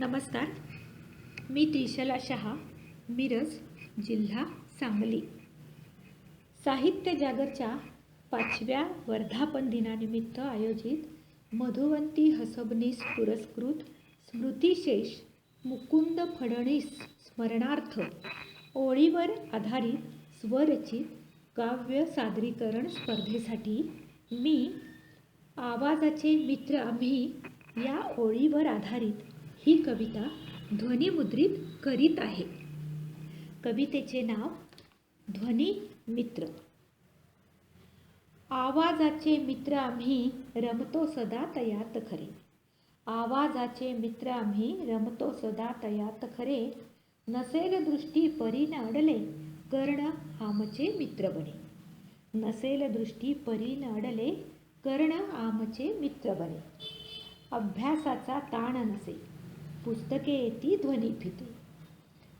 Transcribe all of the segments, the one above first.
नमस्कार. मी त्रिशला शहा मिरज जिल्हा सांगली. साहित्य जागरच्या पाचव्या वर्धापन दिनानिमित्त आयोजित मधुवंती हसबनीस पुरस्कृत स्मृतिशेष मुकुंद फडणीस स्मरणार्थ ओळीवर आधारित स्वरचित काव्य सादरीकरण स्पर्धेसाठी मी आवाजाचे मित्र आम्ही या ओळीवर आधारित ही कविता ध्वनिमुद्रित करीत आहे. कवितेचे नाव ध्वनी मित्र. आवाजाचे मित्र आम्ही रमतो सदा तयात खरे. आवाजाचे मित्र आम्ही रमतो सदा तयात खरे. नसेल दृष्टी परीन अडले कर्ण आमचे मित्र बने. नसेल दृष्टी परीन अडले कर्ण आमचे मित्र बने. अभ्यासाचा ताण नसे. पुस्तके येती ध्वनी फिते.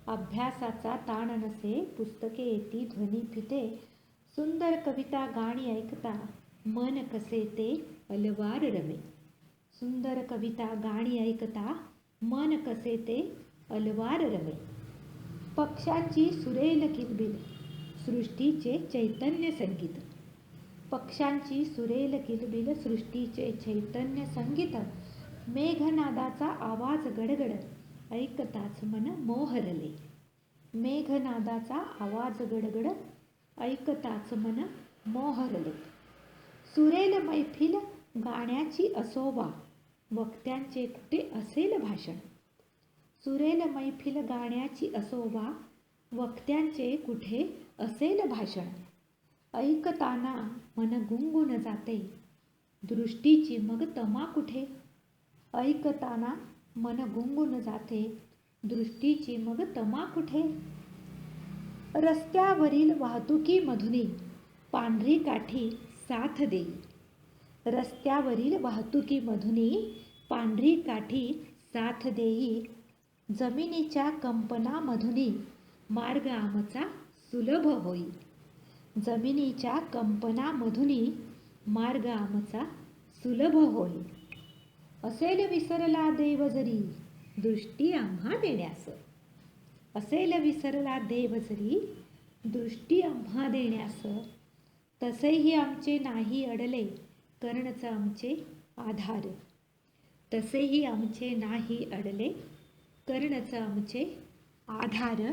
अभ्यासाचा ताण नसे पुस्तके येती ध्वनी फिते. सुंदर कविता गाणी ऐकता मन कसे ते अलवार रमे. सुंदर कविता गाणी ऐकता मन कसे ते अलवार रमे. पक्षाची सुरेल किलबिल सृष्टीचे चैतन्य संगीत. पक्षांची सुरेल किलबिल सृष्टीचे चैतन्य संगीत. मेघनादाचा आवाज गडगड ऐकताच मन मोहरले. मेघनादाचा आवाज गडगड ऐकताच मन मोहरले. सुरेल मैफिल गाण्याची असोवा वक्त्यांचे कुठे असेल भाषण? सुरेल मैफिल गाण्याची असोवा वक्त्यांचे कुठे असेल भाषण? ऐकताना मन गुंगून जाते. दृष्टीची मग तमा कुठे? ऐकताना मन गुंगून जाते. दृष्टीची मग तमा कुठे? रस्त्यावरील वाहतुकीमधूनही पांढरी काठी साथ देई. रस्त्यावरील वाहतुकीमधूनही पांढरी काठी साथ देई. जमिनीच्या कंपनामधूनही मार्ग आमचा सुलभ होई. जमिनीच्या कंपनामधूनही मार्ग आमचा सुलभ होई. असेल विसरला देव जरी दृष्टी आम्हा देण्यास. असेल विसरला देव जरी दृष्टी आम्हा देण्यास. तसेही आमचे नाही अडले कर्णच आमचे आधार. तसेही आमचे नाही अडले कर्णच आमचे आधार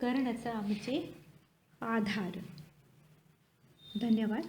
कर्णच आमचे आधार. धन्यवाद.